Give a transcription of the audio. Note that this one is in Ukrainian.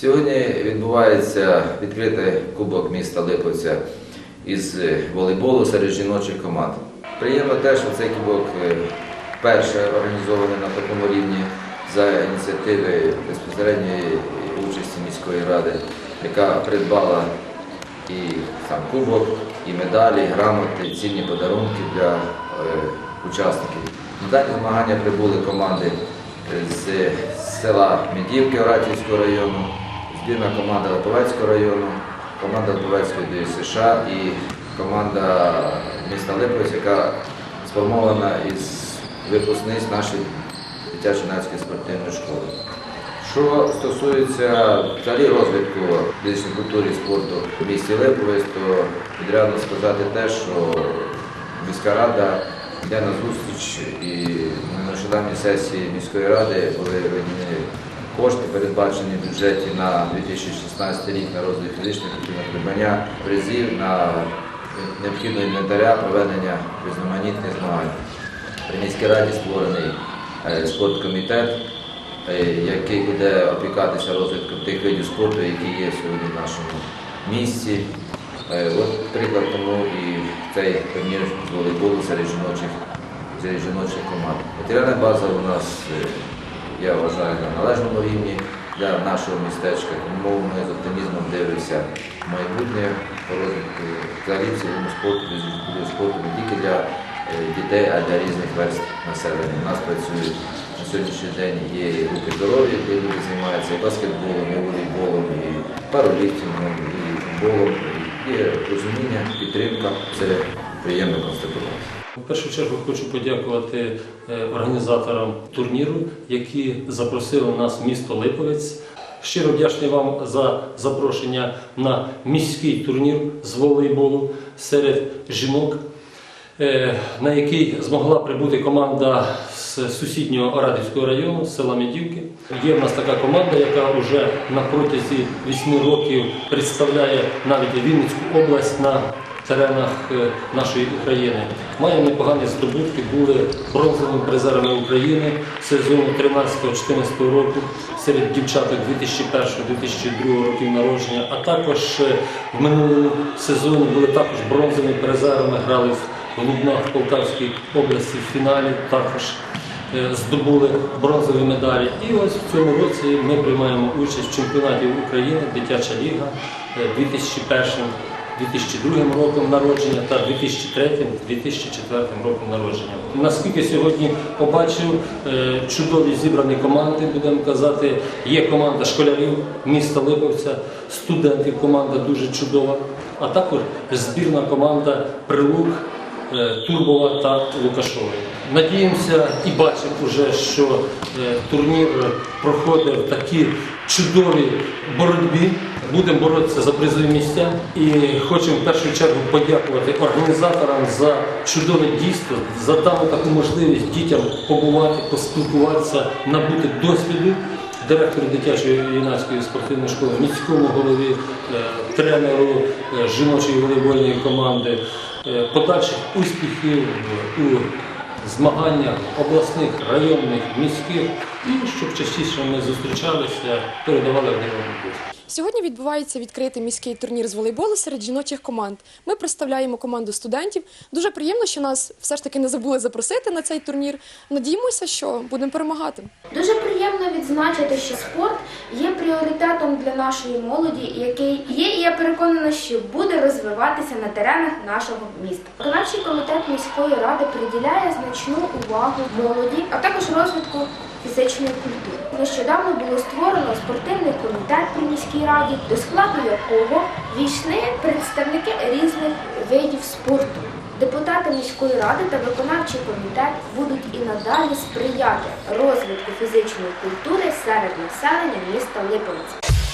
Сьогодні відбувається відкритий кубок міста Липовця із волейболу серед жіночих команд. Приємно те, що цей кубок е, організований на такому рівні за ініціативи безпосередньої участі міської ради, яка придбала і сам кубок, і медалі, і грамоти, і цінні подарунки для е, учасників. На дані змагання прибули команди з села Медівки Оратівського району, збірна команда Липовецького району, команда Липовецької ДСШ і команда міста Липовець, яка сформована із випускниць нашої дитячо-юнацької спортивної школи. Що стосується взагалі розвитку фізичної культури і спорту в місті Липовець, то відрядно сказати те, що міська рада йде на зустріч і на нещодавній сесії міської ради були виділені кошти, передбачені в бюджеті на 2016 рік на розвиток культури, на придбання призів, на необхідного інвентаря проведення різноманітних змагань. При міській раді створений е, спорткомітет, е, який буде опікатися розвитком тих видів спорту, які є сьогодні в нашому місті. Е, От приклад тому і цей турнір з волейболу серед жіночих, серед жіночих команд. Матеріальна база у нас, я вважаю, на належному рівні для нашого містечка, тому ми з оптимізмом дивимося майбутнє розвитку цілому спорту, спорту не тільки для е, дітей, а для різних верств населення. У нас працюють на сьогоднішній день є і руки здоров'я, де люди займаються і баскетболом, і волейболом, і параліфтингом, і футболом. Є розуміння, підтримка, це приємно констатувати. В першу чергу хочу подякувати е, організаторам турніру, які запросили нас в місто Липовець. Щиро вдячний вам за запрошення на міський турнір з волейболу серед жінок, е, на який змогла прибути команда з сусіднього Орадівського району, села Медівки. Є в нас така команда, яка вже на протязі 8 років представляє навіть Вінницьку область на теренах е, нашої України. Має непогані здобутки, були бронзовими призерами України сезону 13-14 року серед дівчаток 2001-2002 років народження, а також е, в минулому сезоні були також бронзовими призерами, грали в Лубнах в Полтавській області в фіналі, також е, здобули бронзові медалі. І ось в цьому році ми приймаємо участь в чемпіонаті України Дитяча ліга е, 2001 2002 роком народження та 2003-2004 роком народження. Наскільки сьогодні побачив е, чудові зібрані команди, будемо казати, є команда школярів міста Липовця, студентів команда дуже чудова, а також збірна команда Прилук, е, Турбова та Лукашова. Надіємося і бачимо вже, що е, турнір проходить в такій чудовій боротьбі. Будемо боротися за призові місця. І хочемо в першу чергу подякувати організаторам за чудове дійство, за дану таку можливість дітям побувати, поспілкуватися, набути досвіду. Директору дитячої юнацької спортивної школи, міському голові, е, тренеру е, жіночої волейбольної команди, е, подальших успіхів у змаганнях обласних, районних, міських, і щоб частіше ми зустрічалися, передавали одному досвід. Сьогодні відбувається відкритий міський турнір з волейболу серед жіночих команд. Ми представляємо команду студентів. Дуже приємно, що нас все ж таки не забули запросити на цей турнір. Надіємося, що будемо перемагати. Дуже приємно відзначити, що спорт є пріоритетом для нашої молоді, який є, і я переконана, що буде розвиватися на теренах нашого міста. Виконавчий комітет міської ради приділяє значну увагу молоді, а також розвитку фізичної культури. Нещодавно було створено спортивний комітет при міській раді, до складу якого війшли представники різних видів спорту. Депутати міської ради та виконавчий комітет будуть і надалі сприяти розвитку фізичної культури серед населення міста Липовець.